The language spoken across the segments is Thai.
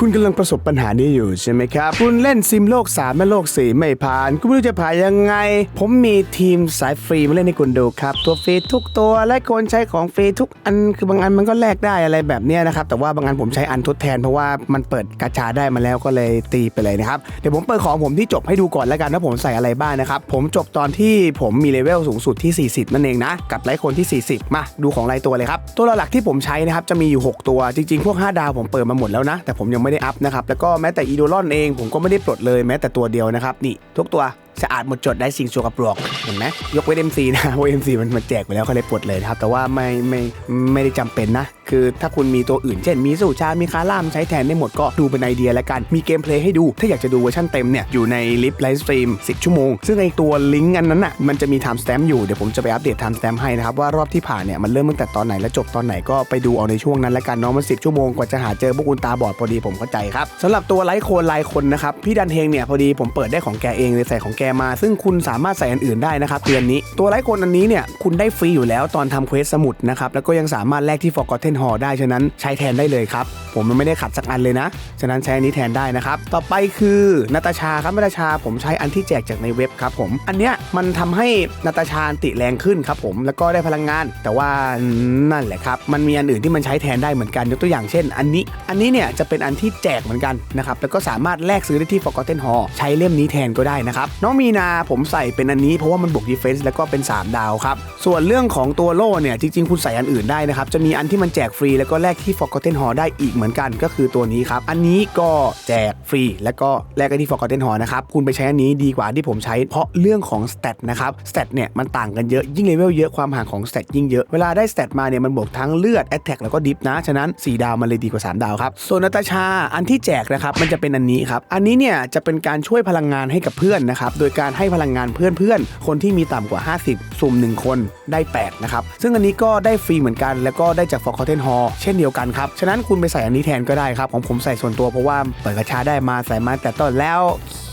คุณกำลังประสบปัญหานี้อยู่ใช่ไหมครับ คุณเล่นซิมโลก 3 และโลก 4 ไม่ผ่าน คุณไม่รู้จะผ่านยังไง ผมมีทีมสายฟรีมาเล่นให้คุณดูครับ ตัวฟรีทุกตัวและคนใช้ของฟรีทุกอัน คือบางอันมันก็แลกได้อะไรแบบนี้นะครับ แต่ว่าบางอันผมใช้อันทดแทนเพราะว่ามันเปิดกาชาได้มาแล้วก็เลยตีไปเลยนะครับ เดี๋ยวผมเปิดของผมที่จบให้ดูก่อนแล้วกันว่าผมใส่อะไรบ้างนะครับ ผมจบตอนที่ผมมีเลเวลสูงสุดที่ 40 นั่นเองนะ กับไลคนที่ 40 มาดูของรายตัวเลยครับ ตัวหลักๆที่ผมใช้นะครับจะมีอยู่ 6 ตัว จริง ๆ พวก 5 ดาวผมเปิดมาหมดแล้วนะ แต่ผมยังไม่ได้อัพนะครับแล้วก็แม้แต่อีโดลอนเองผมก็ไม่ได้ปลดเลยแม้แต่ตัวเดียวนะครับนี่ทุกตัวสะอาดหมดจดได้สิ่งโชกปรกเห็นไหมยกเว้น MC นะเพราะ MC มันมันแจกไปแล้วเขาเลยปลดเลยนะครับ แต่ว่าไม่ไม่ไม่ได้จำเป็นนะ คือถ้าคุณมีตัวอื่น เช่นมีสูชา มีคาร่ามใช้แทนได้หมดก็ดูเป็นไอเดียแล้วกัน มีเกมเพลย์ให้ดู ถ้าอยากจะดูเวอร์ชันเต็มเนี่ย อยู่ในลิฟต์ไลฟ์สตรีม 10 ชั่วโมง ซึ่งไอตัวลิงก์อันนั้นอะมันจะมีไทม์สแตมป์อยู่ เดี๋ยวผมจะไปอัปเดตไทม์สแตมป์ให้นะครับ ว่ารอบที่ผ่านเนี่ยมันเริ่มตั้งแต่ตอนไหนและจบตอนไหนก็ไปดูเอาในช่วงนั้นแล้วกันเนาะมัน10ชั่วโมงกว่าจะหาเจอพวกคุณตาบอดพอดีผมเข้าใจครับสำหรับตัวไลท์โคนลายคนนะครับพี่ดันเฮงเนี่ยพอดีผมเปิดได้ของแกเองเลยใส่ของแกมา ซึ่งคุณสามารถใส่อันอื่นได้นะครับเดือนนี้ ตัวไลท์คนอันนี้เนี่ยคุณได้ฟรีอยู่แล้วตอนทำเควสสมุดนะครับแล้วก็ยังสามารถแลกที่ Forgotten Hall ได้ฉะนั้นใช้แทนได้เลยครับผมมันไม่ได้ขัดสักอันเลยนะ ฉะนั้นใช้อันนี้แทนได้นะครับ ต่อไปคือนาตาชาครับนาตาชาผมใช้อันที่แจกจากในเว็บครับผม อันเนี้ยมันทำให้นาตาชาติแรงขึ้นครับผม แล้วก็ได้พลังงาน แต่ว่านั่นแหละครับ มันมีอันอื่นที่มันใช้แทนได้เหมือนกัน ยกตัวอย่างเช่น อันนี้ อันนี้เนี่ยจะเป็นอันที่แจกเหมือนกันนะครับ แล้วก็สามารถแลกซื้อได้ที่ Forgotten Hall ใช้เล่มนี้แทนก็ได้นะครับ นงมีนาผมใส่เป็นอันนี้เพราะว่ามันบวก defense แล้วก็เป็น 3 ดาวครับ ส่วนเรื่องของตัวโล่เนี่ย จริง ๆ คุณใส่อันอื่นได้นะครับ จะมีอันที่มันแจกฟรีแล้วก็แลกที่ Forgotten Hall ได้อีกเหมือนกันก็คือตัวนี้ครับ อันนี้ก็แจกฟรีแล้วก็แลกกันที่ Forgotten Hall นะครับ คุณไปใช้อันนี้ดีกว่าที่ผมใช้ เพราะเรื่องของ stat นะครับ stat เนี่ยมันต่างกันเยอะยิ่งเลเวลเยอะความห่างของ stat ยิ่งเยอะเวลาได้ stat มาเนี่ยมันบวกทั้งเลือด attack แล้วก็ dip นะฉะนั้น 4 ดาวมันเลยดีกว่า 3 ดาวครับส่วนนาตาชาอันที่แจกนะครับมันจะเป็นอันนี้ครับอันนี้เนี่ยจะเป็นการช่วยพลังงานให้กับเพื่อนนะครับโดยการให้พลังงานเพื่อนๆ คนที่มีต่ำกว่า 50 สุ่ม 1 คนได้ 8 นะครับ ซึ่งอันนี้ก็ได้ฟรีเหมือนกัน แล้วก็ได้จากฟอร์คอเทนฮอลเช่นเดียวกันครับ ฉะนั้นคุณไปใส่อันนี้แทนก็ได้ครับ ของผมใส่ส่วนตัวเพราะว่าเปิดกระชาได้มาใส่มาแต่ต้นแล้ว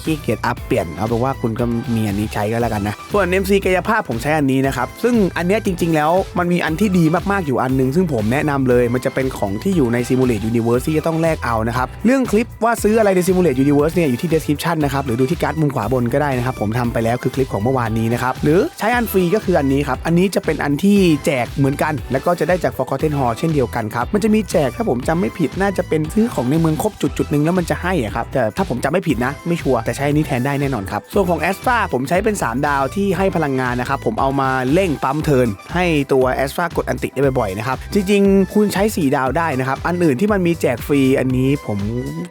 ขี้เกียจอัพเปลี่ยนเอาเป็นว่าคุณก็มีอันนี้ใช้ก็แล้วกันนะ ส่วน MC กายภาพผมใช้อันนี้นะครับ ซึ่งอันนี้จริง ๆ แล้วมันมีอันที่ดีมากๆอยู่อันนึง ซึ่งผมแนะนำเลยมันจะเป็นของที่อยู่ใน Simulate Universe ที่จะต้องแลกเอานะครับ เรื่องคลิปว่าซื้ออะไรใน Simulate Universe เนี่ยอยู่ที่ description นะครับหรือดูที่การ์ดมุมขวาบนก็ได้นะครับผมทำไปแล้วคือคลิปของเมื่อวานนี้นะครับหรือใช้อันฟรีก็คืออันนี้ครับอันนี้จะเป็นอันที่แจกเหมือนกัน แล้วก็จะได้จาก Forgotten Hall เช่นเดียวกันครับมันจะมีแจกถ้าผมจำไม่ผิดน่าจะเป็นซื้อของในเมืองครบจุดจุดๆหนึ่งแล้วมันจะให้อะครับแต่ถ้าผมจำไม่ผิดนะไม่ชัวร์แต่ใช้อันนี้แทนได้แน่นอนครับ ส่วนของแอสฟาผมใช้เป็น 3 ดาวที่ให้พลังงานนะครับ ผมเอามาเร่งปั๊มเทินให้ตัวแอสฟากดอันติได้บ่อยๆนะครับ จริงๆ คุณใช้ 4 ดาวได้นะครับ อันอื่นที่มันมีแจกฟรีอันนี้ผม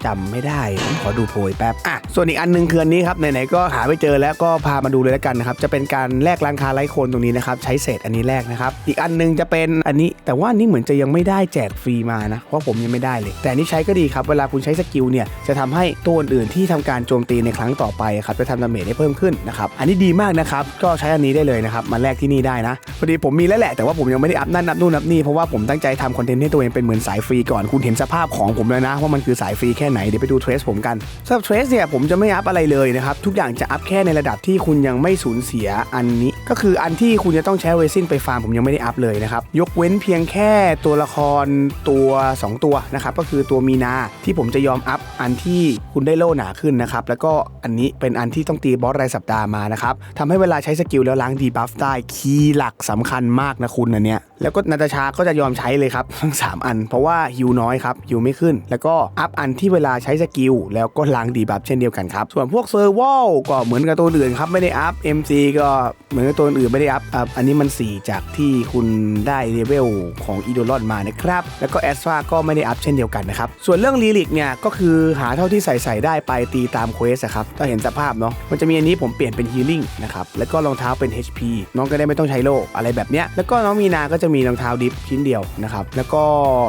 จำไม่ได้ ผมขอดูโพยแป๊บอะส่วนอีกอันหนึงคืออันนี้ครับไหนๆก็หาไม่เจอแล้วก็พามาดูเลยแล้วกันนะครับจะเป็นการแลกร้านค้าไร้โคนตรงนี้นะครับใช้เศษอันนี้แลกนะครับอีกอันหนึงจะเป็นอันนี้ แต่ว่านนี้เหมือนจะยังไม่ได้แจกฟรีมานะเพราะผมยังไม่ได้เลย แต่นนี้ใช้ก็ดีครับเวลาคุณใช้สกิลเนี่ยจะทำให้ตัวอื่นที่ทำการโจมตีในครั้งต่อไปครับจะทำดาเมจได้เพิ่มขึ้นนะครับอันนี้ดีมากนะครับก็ใช้อันนี้ได้เลยนะครับมาแลกที่นี่ได้นะพอดีผมมีแล้วแหละแต่ว่าผมยังไม่ได้อัพนั่นนับนู่นนับนี่เพราะว่าผมตั้งใจทำคอนเทนต์ให้ตัวเองเป็นเหมือนสายฟรีก่อนคุณเห็นสภาพของผมแล้วนะว่ามันคือสายฟรีแค่ไหนเดี๋ยวไปดูเทรสผมกันสำหรับเทรสเนี่ยผมจะไม่อัพอะไรเลยนะครับทุกอย่างจะอัพแค่ในระดับที่คุณยังไม่สูญเสียอันนี้ ก็คืออันที่คุณจะต้องใช้เวซินไปฟาร์มผมยังไม่ได้อัพเลยนะครับยกเว้นเพียงแค่ตัวละครตัว 2 ตัวนะครับก็คือตัวมีนาที่ผมจะยอมอัพอันที่คุณได้โล่หนาขึ้นนะครับแล้วก็อันนี้เป็นอันที่ต้องตีบอสรายสัปดาห์มานะครับทำให้เวลาใช้สกิลแล้วล้างดีบัฟได้คีย์หลักสำคัญมากนะคุณอันเนี้ยแล้วก็นาตาชาก็จะยอมใช้เลยครับทั้ง3อัน เพราะว่าฮิวน้อยครับฮิวไม่ขึ้น แล้วก็อัพอันที่เวลาใช้สกิลแล้วก็ล้างดีบัฟเช่นเดียวกันครับ ส่วนพวกเซอร์วอลก็เหมือนกับตัวอื่นครับไม่ได้อัพ MC ก็เหมือนกับตัวอื่นไม่ได้อัพอะอันนี้มัน 4 จากที่คุณได้เลเวลของอีโดลอนมานะครับแล้วก็แอสฟาก็ไม่ได้อัพเช่นเดียวกันนะครับส่วนเรื่องลีลิกเนี่ยก็คือหาเท่าที่ใส่ใส่ได้ไปตีตามเควสอะครับถ้าเห็นสภาพเนาะมันจะมีอันนี้ผมเปลี่ยนเป็นฮีลิ่งนะครับแล้วก็รองเท้าเป็น HP น้องก็ได้ไม่ต้องใช้โล่อะไรแบบเนี้ยแล้วก็น้องมีนาก็จะมีรองเท้าดิฟชิ้นเดียวนะครับแล้วก็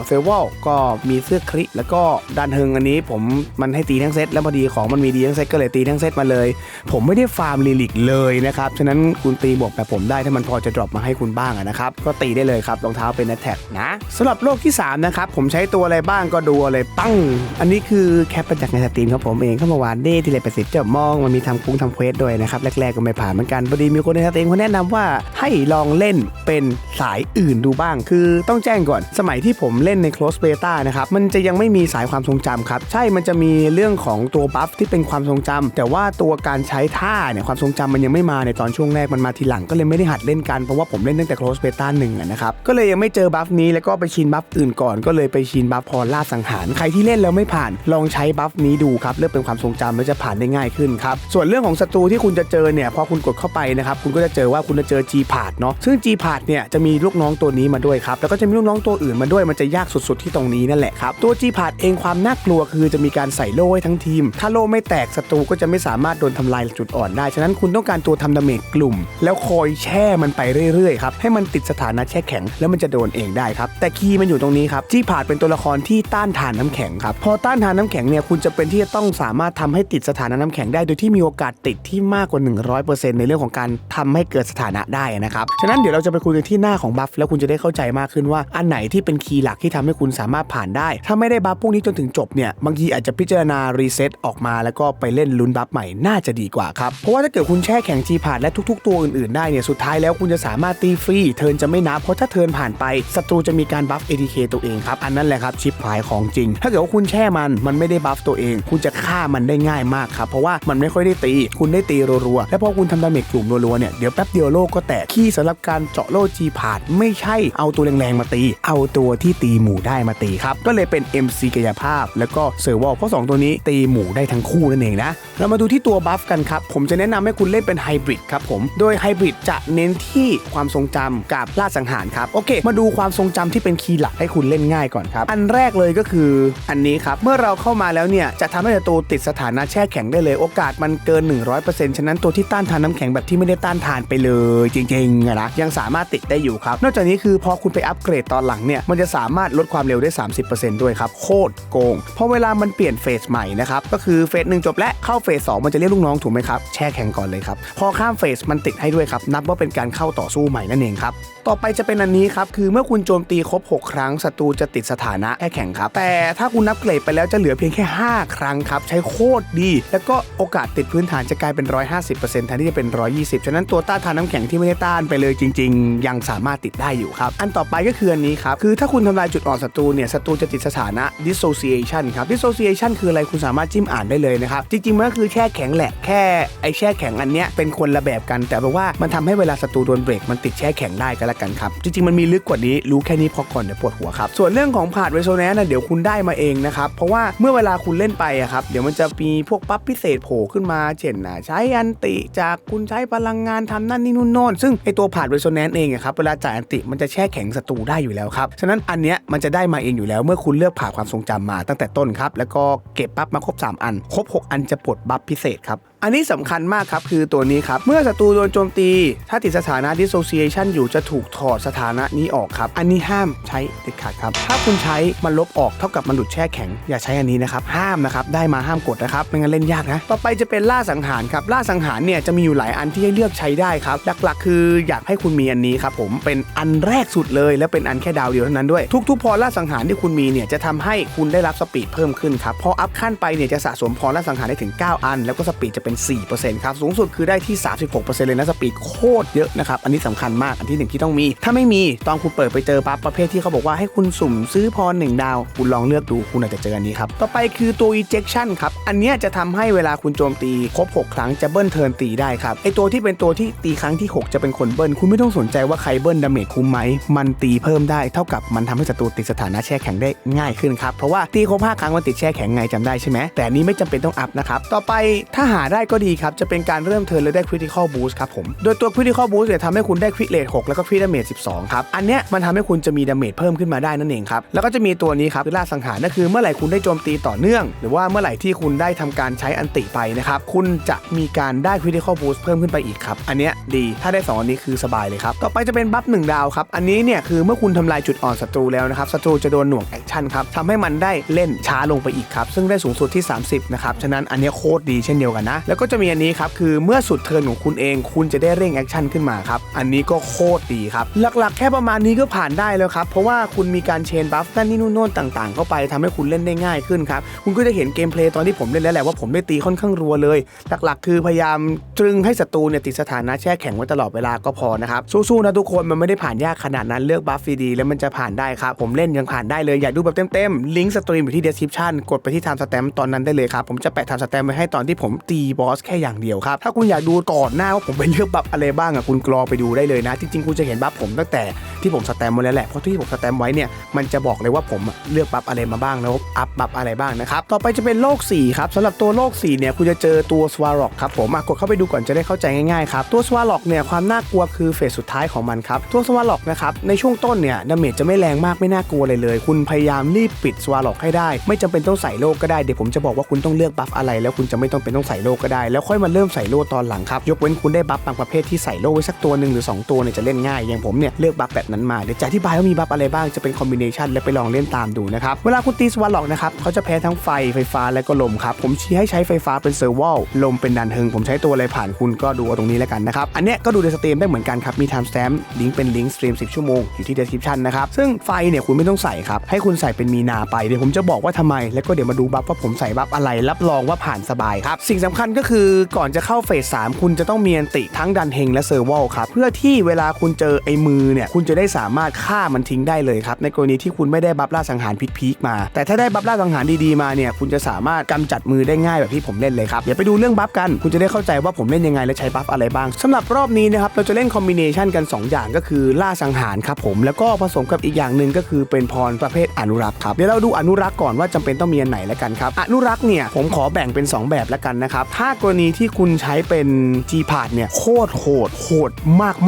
เซลวลก็มีเสื้อคลิแล้วก็ดันเฮงอันนี้ผมมันให้ตีทั้งเซตแล้วพอดีของมันมีดีทั้งเซตก็เลยตีทั้งเซตมาเลย ผมไม่ได้ฟาร์มลีลิกเลยนะครับฉะนั้นคุณตีบวกแบบผมได้ถ้ามันพอจะดรอปมาให้คุณบ้างนะครับก็ตีได้เลยครับรองเท้าเป็น a t t a c นะสำหรับโลกที่3นะครับผมใช้ตัวอะไรบ้างก็ดูเลยปั้ง อันนี้คือแคปมาจากในสตรีมครับผมเองเข้ามาวานเด้ที่เลยไปสิทธิ์จะมองมันมีทำคุ้งทำเควสด้วยนะครับแรกๆก็ไม่ผ่านเหมือนกันพอดีมีคนในสตรีมเขาแนะนำว่าให้ลองเล่นเป็นสายอื่นดูบ้าง คือต้องแจ้งก่อน สมัยที่ผมเล่นใน close beta นะครับมันจะยังไม่มีสายความทรงจำครับ ใช่มันจะมีเรื่องของตัวบัฟที่เป็นความทรงจำแต่ว่าตัวการใช้ท่าเนี่ยความทรงจำมันยังไม่มาในตอนช่วงแรกมันมาทีหลังก็เลยไม่ได้หัดเล่นกันเพราะว่าผมเล่นตั้งแต่ close beta หนึ่งนะครับก็เลยยังไม่เจอบัฟนี้แล้วก็ไปชินบัฟอื่นก่อนก็เลยไปชินบัฟพอล่าสังหารใครที่เล่นแล้วไม่ผ่านลองใช้บัฟนี้ดูครับเลือกเป็นความทรงจำแล้วจะผ่านได้ง่ายขึ้นครับ ส่วนเรื่องของศัตรูที่คุณจะเจอเนี่ยพอคุณกดเข้าไปนะครับคุณก็จะเจอว่าคุณจะเจอ G พาดเนาะซึ่ง G พาดเนี่ยจะมีลูกน้องตัวนี้มาด้วยครับแล้วก็จะมีลูกน้องตัวอื่นมาด้วยมันจะยากสุดๆที่ตรงนี้นั่นแหละครับตัว G พาดเองความน่ากลัวคือจะมีการใส่โล่ให้ทั้งทีม ถ้าโล่ไม่แตกศัตรูก็จะไม่สามารถโดนทำลายจุดอ่อนได้ฉะนั้นคุณต้องการตัวทำดาเมจกลุ่ม แล้วคอยแช่มันไปเรื่อยๆครับให้มันติดสถานะแช่แข็ง แล้วมันจะโดนเองได้ครับแต่คีย์มันอยู่ตรงนี้ครับจีพาดเป็นตัวละครที่ต้านทานน้ำแข็งครับพอต้านทานน้ำแข็งเนี่ยคุณจะเป็นที่จะต้องสามารถทำให้ติดสถานะน้ำแข็งได้โดยที่มีโอกาสติดที่มากกว่า 100%ในเรื่องของการทำให้เกิดสถานะได้นะครับฉะนั้นเดี๋ยวเราจะไปคุยกันที่หน้าของบัฟแล้วคุณจะได้เข้าใจมากขึ้นว่าอันไหนที่เป็นคีย์หลักที่ทำให้คุณสามารถผ่านได้ ถ้าไม่ได้บัฟพวกนี้จนถึงจบเนี่ยบางทีอาจจะพิจารณารีเซ็ตออกมาแล้วก็ไปเล่นลุ้นบัฟใหม่น่าจะดีกว่าครับเพราะว่าถ้าเกิดคุณแช่แข็งจีพาดและทุก ๆ ตัวอื่นๆได้เนี่ยสุดท้ายแล้วคุณจะสามารถตีฟรีเทิร์นจะไม่นับเพราะถ้าเทิร์นผ่านไปศัตรูจะมีการบัฟ ATK ตัวเองครับอันนั้นแหละครับชิปพายของจริง ถ้าเกิดว่าคุณแช่มันมันไม่ได้บัฟตัวเอง คุณจะฆ่ามันได้ง่ายมากครับเพราะว่ามันไม่ค่อยได้ตี คุณได้ตีรัวๆ และพอคุณทำดาเมจกลุ่มรัวๆเนี่ยเดี๋ยวแป๊บเดียวโลกก็แตกขี้สำหรับการเจาะโลจีพาดไม่ใช่เอาตัวแรงๆมาตี เอาตัวที่ตีหมู่ได้มาตีครับก็เลยเป็น MC กายภาพ แล้วก็เซอร์วอลเพราะสองตัวนี้ตีหมู่ได้ทั้งคู่นั่นเองนะเรามาดูที่ตัวบัฟกันครับผมจะแนะนำให้คุณเล่นเป็นไฮบริดครับผมโดยไฮบริดจะเน้นที่ความทรงจำกับล่าสังหารครับโอเค มาดูความทรงจำที่เป็นคีย์หลักให้คุณเล่นง่ายก่อนครับอันแรกเลยก็คืออันนี้ครับเมื่อเราเข้ามาแล้วเนี่ยจะทำให้ศัตรูติดสถานะแช่แข็งได้เลยโอกาสมันเกิน 100%ฉะนั้นตัวที่ต้านทานน้ำแข็งแบบที่ไม่ได้ต้านทานไปเลยจริงๆนะยังสามารถติดได้อยู่ครับ นอกจากนี้คือพอคุณไปอัปเกรดตอนหลังเนี่ยมันจะสามารถลดความเร็วได้ 30%ด้วยครับโคตรโกงพราะเวลามันเปลี่ยนเฟสใหม่นะครับก็คือเฟสหนึ่งจบและเข้าเฟสสองมันจะเรียกลูกน้องถูกไหมครับแช่แข็งก่อนเลยครับพอข้ามเฟสมันติดให้ด้วยครับนับว่าเป็นการเข้าต่อสู้ใหม่นั่นเองครับ ต่อไปจะเป็นอันนี้ครับ คือเมื่อคุณโจมตีครบ 6 ครั้งศัตรูจะติดสถานะแค่แข่งครับ แต่ถ้าคุณนับเกรดไปแล้วจะเหลือเพียงแค่ 5 ครั้งครับ ใช้โคตรดี แล้วก็โอกาสติดพื้นฐานจะกลายเป็น 150%แทนที่จะเป็น 120 ฉะนั้นตัวต้านทานน้ำแข็งที่ไม่ได้ต้านไปเลยจริง ๆ ยังสามารถติดได้อยู่ครับ อันต่อไปก็คืออันนี้ครับ คือถ้าคุณทำลายจุดอ่อนศัตรูเนี่ยศัตรูจะติดสถานะ dissociation ครับ dissociation คืออะไรคุณสามารถจิ้มอ่านได้เลยนะครับจริงๆมันก็คือแช่แข็งแหละแค่ไอแช่แข็งอันเนี้ยเป็นคนละแบบกัน แต่แปลว่ามันทำให้เวลาศัตรูโดนเบรกมันติดแช่แข็งได้ก็แล้วกันครับ จริงๆ มันมีลึกกว่านี้รู้แค่นี้พอก่อนเดี๋ยวปวดหัวครับ ส่วนเรื่องของผาดเรโซแนนนะเดี๋ยวคุณได้มาเองนะครับ เพราะว่าเมื่อเวลาคุณเล่นไปอะครับ เดี๋ยวมันจะมีพวกปั๊บพิเศษโผล่ขึ้นมาเช่นนะใช้อันติจากคุณใช้พลังงานทำนั่นนี่นู่นโน่นซึ่งไอตัวผาดเรโซแนนเองอะครับเวลาจ่ายอันติมันจะแช่แข็งศัตรูได้อยู่แล้วครับฉะนั้นอันเนี้ยมันจะได้มาเองอยู่แล้ว เมื่อคุณเลือกผ่าความทรงจำมาตั้งแต่ต้นครับแล้วก็เก็บปั๊บมาครบ 3 อัน ครบ 6 อันจะปลดบัฟพิเศษครับอันนี้สำคัญมากครับคือตัวนี้ครับ เมื่อศัตรูโดนโจมตี ถ้าติดสถานะ dissociation อยู่จะถูกถอดสถานะนี้ออกครับ อันนี้ห้ามใช้เด็ดขาดครับ ถ้าคุณใช้มันลบออกเท่ากับมันหลุดแช่แข็ง อย่าใช้อันนี้นะครับ ห้ามนะครับ ได้มาห้ามกดนะครับ ไม่งั้นเล่นยากนะ ต่อไปจะเป็นล่าสังหารครับ ล่าสังหารเนี่ยจะมีอยู่หลายอันที่ให้เลือกใช้ได้ครับ หลักๆ คืออยากให้คุณมีอันนี้ครับผม เป็นอันแรกสุดเลย และเป็นอันแค่ดาวเดียวเท่านั้นด้วย ทุกๆพรล่าสังหารที่คุณมีเนี่ยจะทำให้คุณได้รับสปีดเพิ่มขึ้นครับ พออัพขั้นไปเนี่ยจะสะสมพรล่าสังหารได้ถึง 9 อัน แล้วก็สปีดจะเเป็น 4%ครับ สูงสุดคือได้ที่ 36%เลยนะสปีดโคตรเยอะนะครับ อันนี้สำคัญมาก อันที่หนึ่งที่ต้องมี ถ้าไม่มีตอนคุณเปิดไปเจอปั๊บประเภทที่เขาบอกว่าให้คุณสุ่มซื้อพรหนึ่งดาว คุณลองเลือกดูคุณอาจจะเจออันนี้ครับ ต่อไปคือตัว ejection ครับ อันนี้จะทำให้เวลาคุณโจมตีครบ 6 ครั้งจะเบิ้ลเทิร์นตีได้ครับ ไอตัวที่เป็นตัวที่ตีครั้งที่ 6 จะเป็นคนเบิ้ล คุณไม่ต้องสนใจว่าใครเบิ้ลดาเมจคุ้มไหม มันตีเพิ่มได้ เท่ากับมันทำให้ศัตรูติดสถานะแช่แข็งได้ง่ายขึ้นครับ เพราะว่าตีครบ5ครั้งมันติดแช่แข็งไงจำได้ใช่ไหมแต่นี้ไม่จำเป็นต้องอัพนะครับ ต่อไปถ้าหาได้ได้ก็ดีครับ จะเป็นการเริ่มเทิร์นและได้ critical boost ครับผม โดยตัว critical boost เนี่ยทำให้คุณได้ crit rate 6 แล้วก็ crit damage 12 ครับ อันเนี้ยมันทำให้คุณจะมีดาเมจเพิ่มขึ้นมาได้นั่นเองครับ แล้วก็จะมีตัวนี้ครับคือล่าสังหารนั่นคือเมื่อไหร่คุณได้โจมตีต่อเนื่อง หรือว่าเมื่อไหร่ที่คุณได้ทำการใช้อันติไปนะครับคุณจะมีการได้ critical boost เพิ่มขึ้นไปอีกครับอันเนี้ยดีถ้าได้สองอันนี้คือสบายเลยครับต่อไปจะเป็นบัฟหนึ่งดาวครับอันนี้เนี่ยคือเมื่อคุณทำลายจุดอ่อนศัตรูแล้วนะครับศัตรูจะโดนหน่วงแอคชั่นครับทำให้มันได้เล่นช้าลงไปอีกครับซึ่งได้สูงสุดที่ 30นะครับฉะนั้นอันนี้โคตรดีเช่นเดียวกันนะแล้วก็จะมีอันนี้ครับคือเมื่อสุดเทิร์นของคุณเอง คุณจะได้เร่งแอคชั่นขึ้นมาครับอันนี้ก็โคตรดีครับหลักๆ แค่ประมาณนี้ก็ผ่านได้แล้วครับเพราะว่าคุณมีการเชนบัฟนั่นนี่นู่นโน่นต่างๆ เข้าไปทำให้คุณเล่นได้ง่ายขึ้นครับคุณก็จะเห็นเกมเพลย์ตอนที่ผมเล่นแล้วแหละว่าผมได้ตีค่อนข้างรัวเลย หลักๆ คือพยายามตรึงให้ศัตรูเนี่ยติดสถานะแช่แข็งไว้ตลอดเวลาก็พอนะครับสู้ๆนะทุกคนมันไม่ได้ผ่านยากขนาดนั้นเลือกบัฟดีๆแล้วมันจะผ่านได้ครับผมเล่นยังผ่านได้เลยอยากดูแบบเต็มๆลิงก์สตรีมอยู่ที่ description กดไปที่ time stamp ตอนนั้นได้เลยครับผมจะแปะ time stamp ไว้ให้ตอนที่ผมตีบอสแค่อย่างเดียวครับ ถ้าคุณอยากดูก่อนหน้าว่าผมไปเลือกบัฟอะไรบ้างอะคุณกรอไปดูได้เลยนะ จริงๆ คุณจะเห็นบัฟผมตั้งแต่ที่ผมสแตมป์ไว้แล้วแหละ เพราะที่ผมสแตมไว้เนี่ยมันจะบอกเลยว่าผมเลือกบัฟอะไรมาบ้างแล้วอัพบัฟอะไรบ้างนะครับ ต่อไปจะเป็นโลก4ครับสำหรับตัวโลก4เนี่ยคุณจะเจอตัวสวาร็อกครับผมกดเข้าไปดูก่อนจะได้เข้าใจง่ายๆครับตัวสวาร็อกเนี่ยความน่ากลัวคือเฟสสุดท้ายของมันครับตัวสวาร็อกนะครับในช่วงต้นเนี่ยดาเมจจะไม่แรงมากไม่น่ากลัวเลยเลย คุณพยายามรีบปิดสวาร็อกให้ได้ ไม่จำเป็นต้องใส่โลกก็ได้เดี๋ยวผมจะบอกว่าคุณต้องเลือกบัฟอะไรแล้วคุณจะไม่ต้องเป็นต้องใส่โลกก็ได้ แล้วค่อยมาเริ่มใส่โล่ตอนหลังครับยกเว้นคุณได้บัฟบางประเภทที่ใส่โล่ไว้สักตัวหนึ่งหรือ 2 ตัวเนี่ยจะเล่นง่ายอย่างผมเนี่ยเลือกบัฟแบบนั้นมาเดี๋ยวจะอธิบายว่ามีบัฟอะไรบ้างจะเป็นคอมบิเนชันและไปลองเล่นตามดูนะครับเวลาคุณตีสวาร็อกนะครับเขาจะแพ้ทั้งไฟไฟฟ้าและก็ลมครับผมชี้ให้ใช้ไฟฟ้าเป็นเซอร์วอลลมเป็นดันเฮงผมใช้ตัวอะไรผ่านคุณก็ดูเอาตรงนี้แล้วกันนะครับอันเนี้ยก็ดูในสตรีมได้เหมือนกันครับมีไทม์สแตมป์ลิงก์เป็นลิงก์สตรีม10 ชั่วโมงอยู่ที่ description นะครับซึ่งไฟเนี่ยคุณไม่ต้องใส่ครับให้คุณใส่เป็นมีนาไปเดี๋ยวผมจะบอกว่าทำไม แล้วก็เดี๋ยวมาดูบัฟว่าผมใส่บัฟอะไรรับรองว่าผ่านสบายครับสิ่งสำคัญกก็คือก่อนจะเข้าเฟส3คุณจะต้องมีอันติทั้งดันเฮงและเซอร์วอลครับเพื่อที่เวลาคุณเจอไอ้มือเนี่ยคุณจะได้สามารถฆ่ามันทิ้งได้เลยครับในกรณีที่คุณไม่ได้บัฟล่าสังหารพิษพีคมา แต่ถ้าได้บัฟล่าสังหารดีๆมาเนี่ยคุณจะสามารถกำจัดมือได้ง่ายแบบที่ผมเล่นเลยครับเดี๋ยวไปดูเรื่องบัฟกันคุณจะได้เข้าใจว่าผมเล่นยังไงและใช้บัฟอะไรบ้างสำหรับรอบนี้นะครับเราจะเล่นคอมบิเนชันกัน 2 อย่างก็คือล่าสังหารครับผมแล้วก็ผสมกับอีกอย่างหนึ่งก็คือเป็นพรประเภทอนุรักษ์ครับเดี๋ยวเราดูอนุรักษ์ก่อนว่าจำเป็นต้องมีอันไหนแล้วกันครับอนุรักษ์เนี่ยผมขอแบ่งเป็น 2 แบบแล้วกันนะครับถ้ากรณีที่คุณใช้เป็น G พาดเนี่ยโคตรโหดโหด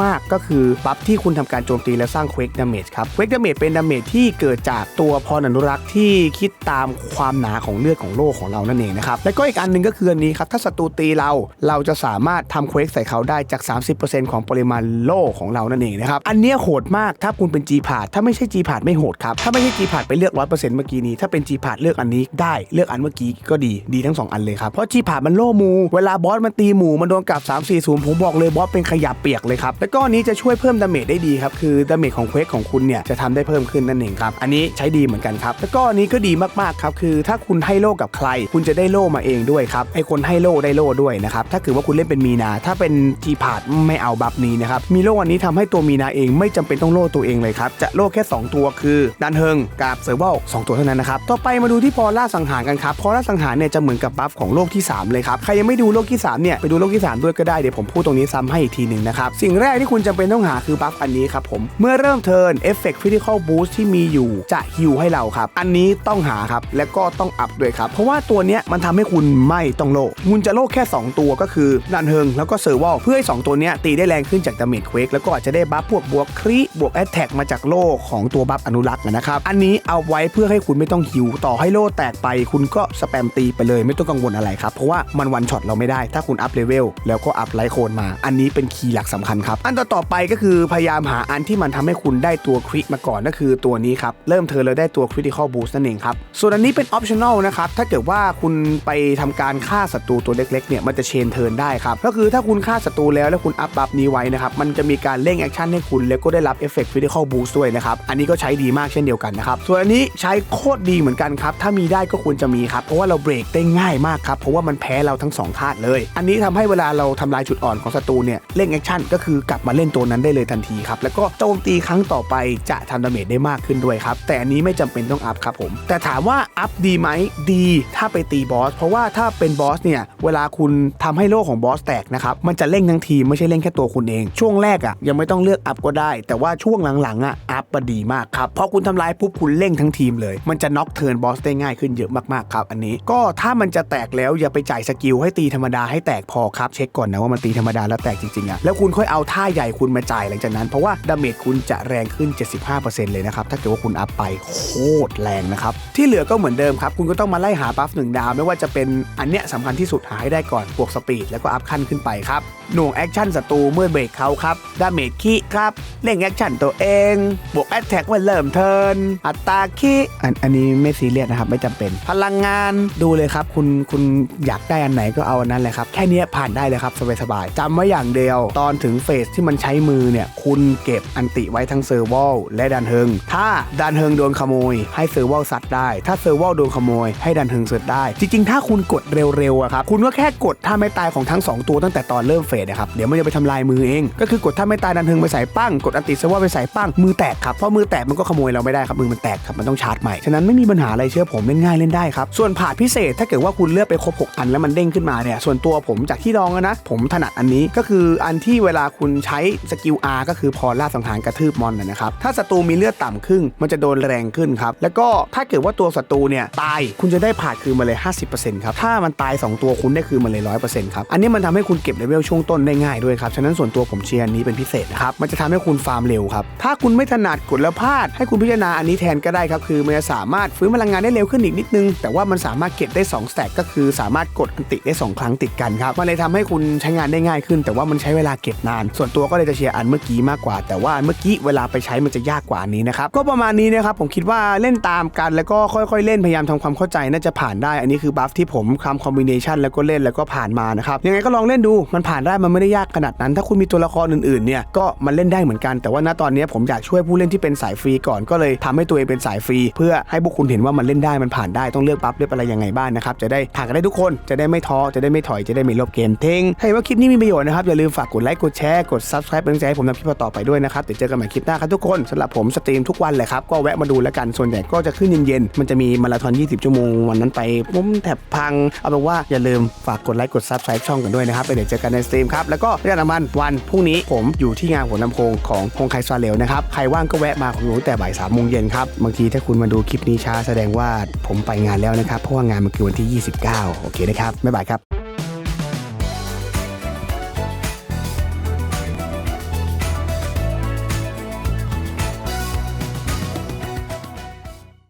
มาก ๆ ก็คือบัฟที่คุณทำการโจมตีและสร้างเควกดาเมจครับเควกดาเมจเป็นดาเมจที่เกิดจากตัวพรอนุรักษ์ที่คิดตามความหนาของเลือดของโลกของเรานั่นเองนะครับ แล้วก็อีกอันหนึ่งก็คืออันนี้ครับ ถ้าศัตรูตีเราเราจะสามารถทำเควกใส่เขาได้จาก 30%ของปริมาณโลของเรานั่นเองนะครับ อันเนี้ยโหดมากถ้าคุณเป็น G พาดถ้าไม่ใช่ G พาดไม่โหดครับ ถ้าไม่ใช่ G พาดไปเลือก 100%เมื่อกี้นี้ถ้าเป็น G พาดเลือกอันนี้ได้เลือกอันเมื่อกี้ก็ดีดีทั้งสองอันเลยครับเพราะ G พาดมันโล่หมู เวลาบอสมันตีหมูมันโดนกลับ 3 4 0 ผมบอกเลยบอสเป็นขยะเปียกเลยครับ แล้วก็อันนี้จะช่วยเพิ่มดาเมจได้ดีครับคือดาเมจของเควกของคุณเนี่ยจะทำได้เพิ่มขึ้นนั่นเองครับอันนี้ใช้ดีเหมือนกันครับแล้วก็อันนี้ก็ดีมากๆครับคือถ้าคุณให้โล่กับใคร คุณจะได้โล่มาเองด้วยครับไอคนให้โล่ได้โล่ด้วยนะครับถ้าเกิดว่าคุณเล่นเป็นมีนา ถ้าเป็นจีพาดไม่เอาบัฟนี้นะครับมีโล่อันนี้ทำให้ตัวมีนาเองไม่จำเป็นต้องโล่ตัวเองเลยครับจะโล่แค่ 2 ตัวคือดันเฮงกับเซอร์เวลสองตัวเท่านั้นนะครับต่อไปมาดูที่พอล่าสังหารกันครับพอล่าสังหารเนี่ยจะเหมือนกับบัฟของโลกที่ 3 เลยครับใครยังไม่ดูโลกที่3เนี่ยไปดูโลกที่ 3 ด้วยก็ได้เดี๋ยวผมพูดตรงนี้ซ้ำให้อีกทีหนึ่งนะครับ สิ่งแรกที่คุณจำเป็นต้องหาคือบัฟอันนี้ครับผม เมื่อเริ่มเทิร์นเอฟเฟกต์คริติคอลบูสที่มีอยู่จะฮิวให้เราครับ อันนี้ต้องหาครับ และก็ต้องอัพด้วยครับ เพราะว่าตัวเนี้ยมันทำให้คุณไม่ต้องโลกคุณจะโลกแค่ 2 ตัวก็คือดันเฮงแล้วก็เซอร์วอลเพื่อให้2ตัวเนี้ยตีได้แรงขึ้นจากดาเมจเควกแล้วก็อาจจะได้บัฟพวกบวกครีบวกแอตแทกมาจากโลกของตัวบัฟอนุรักษ์นะครับอันนี้เอาไว้เพื่อให้คุณไม่ต้องฮิวต่อให้โลแตกไป คุณก็สแปมตีไปเลยไม่ต้องกังวลอะไรครับเพราะว่ามันวันช็อตเราไม่ได้ ถ้าคุณอัพเลเวลแล้วก็อัพไลท์โคนมา อันนี้เป็นคีย์หลักสำคัญครับ อันต่อตอไปก็คือพยายามหาอันที่มันทำให้คุณได้ตัวคริมาก่อนก็คือตัวนี้ครับ เริ่มเธอเลยได้ตัว critical boost นั่นเองครับ ส่วนอันนี้เป็น optional นะครับ ถ้าเกิดว่าคุณไปทำการฆ่าศัตรูตัวเล็กๆเนี่ยมันจะเชนเทิร์นได้ครับ ก็คือถ้าคุณฆ่าศัตรูแล้วแล้วคุณอัพบัฟนี้ไว้นะครับมันจะมีการเร่งแอคชั่นให้คุณแล้วก็ได้รับเอฟเฟกต์ critical boost ด้วยนะครับอันนี้ก็ใช้ดีมากเช่นเดียวกันนะครับส่วนอันนี้ใช้โคตรดีเหมือนกันครับถ้ามีได้ก็ควรจะมีครับเพราะว่าเราเบรกได้ง่ายมากครับเพราะว่ามันแพ้เราทั้งสองธาตุเลย อันนี้ทำให้เวลาเราทำลายจุดอ่อนของศัตรูเนี่ยเร่งแอคชั่นก็คือกลับมาเล่นตัวนั้นได้เลยทันทีครับแล้วก็โจมตีครั้งต่อไปจะทำดาเมจได้มากขึ้นด้วยครับแต่อันนี้ไม่จำเป็นต้องอัพครับผม แต่ถามว่าอัพดีไหมดีถ้าไปตีบอสเพราะว่าถ้าเป็นบอสเนี่ยเวลาคุณทำให้โลกของบอสแตกนะครับมันจะเร่งทั้งทีไม่ใช่เร่งแค่ตัวคุณเอง ช่วงแรกอะ่ะยังไม่ต้องเลือกอัพก็ได้ แต่ว่าช่วงหลังๆอะอัพมาดีมากครับเพราะคุณทำลายปุ๊บคุณเร่งทั้งทีมเลย มันจะน็อกเทิร์นบอสได้ง่ายขึ้นเยอะมากๆครับอันนี้ก็ถ้ามันจะแตกแล้วอย่าไปจ่ายสกิลให้ตีธรรมดาให้แตกพอครับเช็คก่อนนะว่ามันตีธรรมดาแล้วแตกจริงๆอะแล้วคุณค่อยเอาท่าใหญ่คุณมาจ่ายหลังจากนั้น เพราะว่าดาเมจคุณจะแรงขึ้น 75%เลยนะครับถ้าเกิดว่าคุณอัพไปโคตรแรงนะครับที่เหลือก็เหมือนเดิมครับคุณก็ต้องมาไล่หาบัฟหนึ่งดาวไม่ว่าจะเป็นอันเนี้ยสำคัญที่สุดหาให้ได้ก่อนบวกสปีดแล้วก็อัพขั้นขึ้นไปครับ หน่วงแอคชั่นศัตรูเมื่อเบรกเขาครับดาเมจคีครับเร่งแอคชั่นตัวเอง บวกแอตแทกเมื่อเริ่มเทินอัตราคีอันอันนี้ไม่ซีเรียสนะครับไม่จำเป็น พลังงานดูเลยครับ คุณคุณอยากได้อันไหนก็เอาอันนั้นเลยครับ แค่นี้ผ่านได้เลยครับสบายๆจำไว้อย่างเดียว ตอนถึงเฟสที่มันใช้มือเนี่ย คุณเก็บอันติไว้ทั้งเซอร์วอลและดันเฮงถ้าดันเฮงโดนขโมย ให้เซอร์วอลซัดได้ ถ้าเซอร์วอลโดนขโมย ให้ดันเฮงเซิร์ได้ จริงๆ ถ้าคุณกดเร็วๆอะครับคุณก็แค่กดท่าไม่ตายของทั้ง 2 ตัวตั้งแต่ตอนเริ่มเฟสนะครับเดี๋ยวมันจะไปทำลายมือเอง ก็คือกดท่าไม่ตายดันเฮงไปใส่ปั้งกดอันติเซอร์วอไปใส่ปั้งมือแตกครับเพราะมือแตกมันก็ขโมยเราไม่ได้ครับมือมันแตกครับมันต้องชาร์จใหม่ฉะนั้นไม่มีปัญหาอะไรเชื่อผมเล่นง่ายเล่นได้ครับส่วนผ่าพิเศษถ้าเกิดว่าคุณเลือกไปครบ 6 อันแล้วมันเด้งขึ้นมาเนี่ยส่วนตัวผมจากที่ลองนะผมถนัดอันนี้ก็คืออันที่เวลาคุณใช้สกิล R ก็คือพอล่าสังหารกระทืบมอนนะครับถ้าศัตรูมีเลือดต่ำขึ้นมันจะโดนแรงขึ้นครับแล้วก็ถ้าเกิดว่าตัวศัตรูเนี่ยตายคุณจะได้ผ่าคืนมาเลย 50%ครับถ้ามันตาย 2 ตัวคุณได้คืนมาเลย 100%ครับอันนี้มันทำให้คุณเก็บเลเวลช่วงต้นได้ง่ายด้วยครับ ฉะนั้นส่วนตัวผมเชียร์อันนี้เป็นพิเศษนะครับ มันจะทำให้คุณฟาร์มเร็วครับ ถ้าคุณไม่ถนัดกดแล้วพลาด ให้คุณพิจารณาอันนี้แทนก็ได้ครับ คือมันจะสามารถฟื้นพลังงานได้เร็วขึ้นอีกนิดนึง แต่ว่ามันสามารถเก็บได้2สแต็กก็คือสามารถกดอันติได้สองครั้งติดกันครับ มันเลยทำให้คุณใช้งานได้ง่ายขึ้น แต่ว่ามันใช้เวลาเก็บนาน ส่วนตัวก็เลยจะเชียร์อันเมื่อกี้มากกว่า แต่ว่าเมื่อกี้เวลาไปใช้มันจะยากกว่านี้นะครับ ก็ประมาณนี้นะครับ ผมคิดว่าเล่นตามกันแล้วก็ค่อยๆ เล่นพยายามทำความเข้าใจน่าจะผ่านได้ อันนี้คือบัฟที่ผมทำคอมบิเนชันแล้วก็เล่นแล้วก็ผ่านมานะครับยังไงก็ลองเล่นดูมันผ่านได้มันไม่ได้ยากขนาดนั้น ถ้าคุณมีตัวละครอื่นๆเนี่ยก็มันเล่นได้เหมือนกัน แต่ว่าณตอนนี้ผมอยากช่วยผู้เล่นที่เป็นสายฟรีก่อนก็เลยทำให้ตัวเองเป็นสายฟรี เพื่อให้พวกคุณเห็นว่ามันเล่นได้มันผ่านได้ต้องเลือกบัฟเลือกอะไรยังไงบ้างนะครับจะได้ผ่านกันได้ทุกคนจะได้ไม่ท้อจะได้ไม่ถอยจะได้ไม่ลบเกมเทงให้ว่าคลิปนี้มีประโยชน์นะครับอย่าลืมฝากกดไลค์กดแชร์กด subscribe เป็นกำลังใจให้ผมทำคลิปต่อไปด้วยนะครับเดี๋ยวเจอกันใหม่คลิปหน้าครับทุกคนสำหรับผมสตรีมทุกวันเลยครับก็แวะมาดูแล้วกันส่วนใหญ่ก็จะขึ้นเย็นๆมันจะมีมาราธอน 20 ชั่วโมงวันนั้นไปผมแถบพังเอาเป็นว่าอย่าลืมฝากกดไลค์กด subscribe ช่องกันด้วยนะครับไปเดี๋ยวเจอกันในสตรีมครับ แล้วก็เรื่องน้ำมันวันพรุ่งนี้ผมอยู่ที่งานหัวลำโพงของฮงไคซาเลวนะครับ ใครว่างก็แวะมาผมรู้แต่บ่ายสามโมงเย็นครับ บางทีถ้าคุณมาดูคลิปนี้ช้าแสดงว่าผมไปงานแล้วนะครับ เพราะว่างานมันคือวันที่ 29 โอเคนะครับ ไม่บายครับ